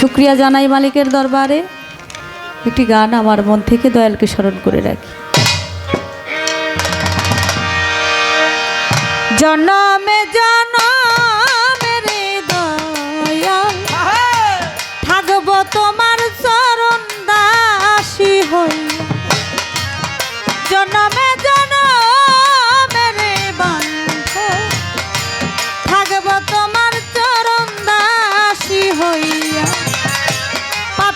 শুক্রিয়া জানাই মালিকের দরবারে। একটি গান আমার মন থেকে দয়ালকে স্মরণ করে রাখি। জন্মে জন্ম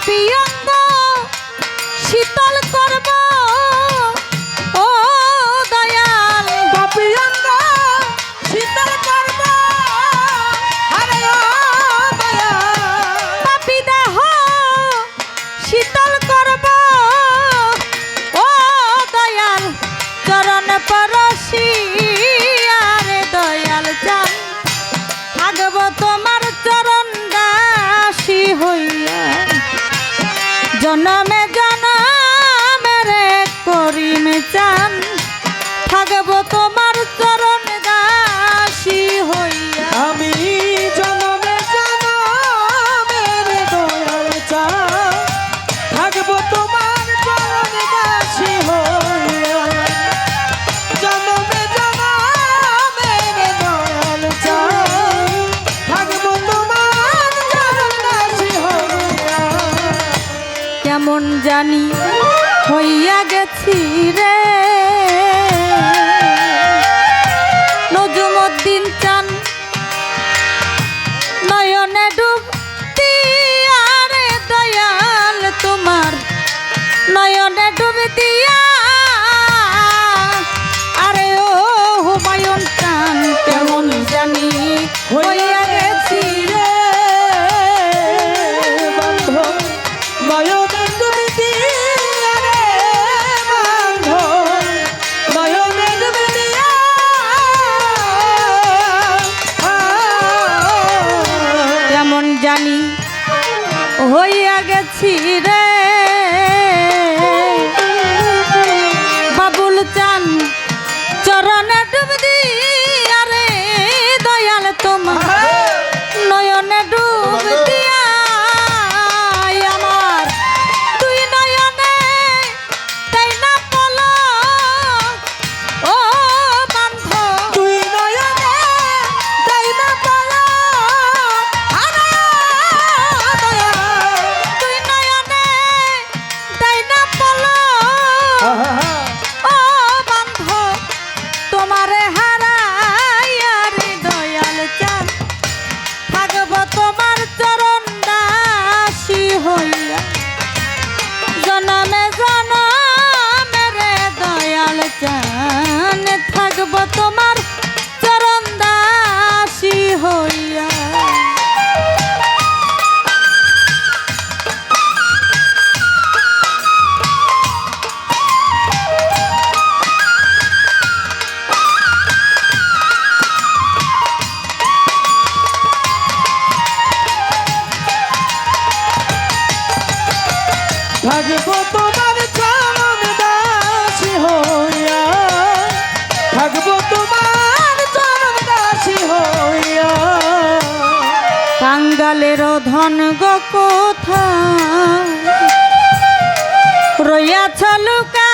পিয়ঙ্গ শীতল করব ও দয়াল পিয়ঙ্গ শীতল করব পাপিদাহ শীতল করব ও দয়াল, চরণ পরশী। হইয়া গেছি রে হইয়া গেছি রে। থাকব তোমার চরণ দাসী হইয়া। থাকব তোমার চরণ দাসী হইয়া। কাঙ্গালের ধন গো কোথা রইয়াছ লুকা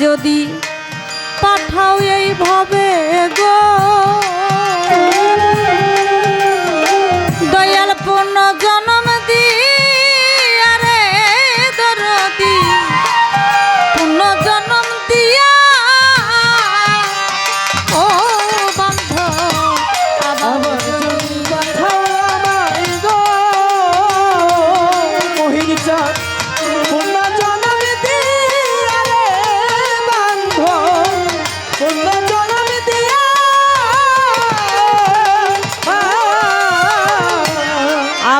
যদি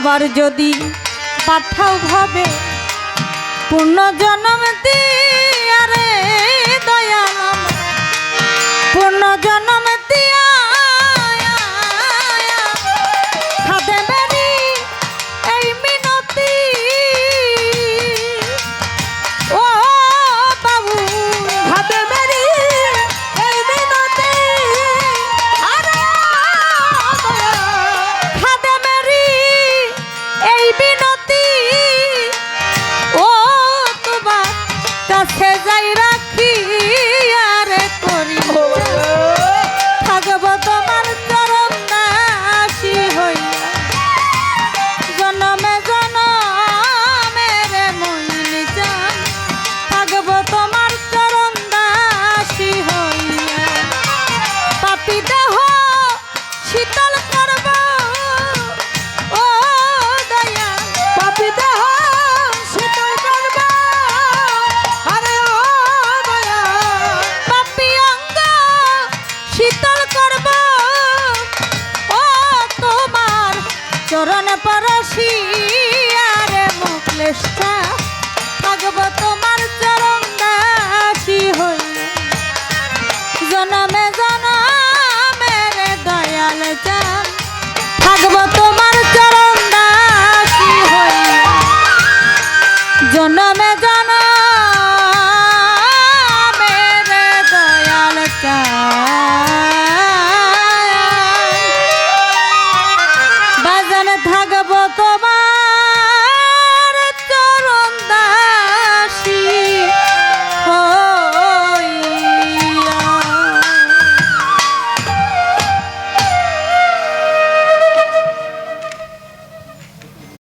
আবার যদি পাঠাও ভাবে পূর্ণ জন্ম দিয়ে চরণ পরশিয়ারে মুখলেশ্বর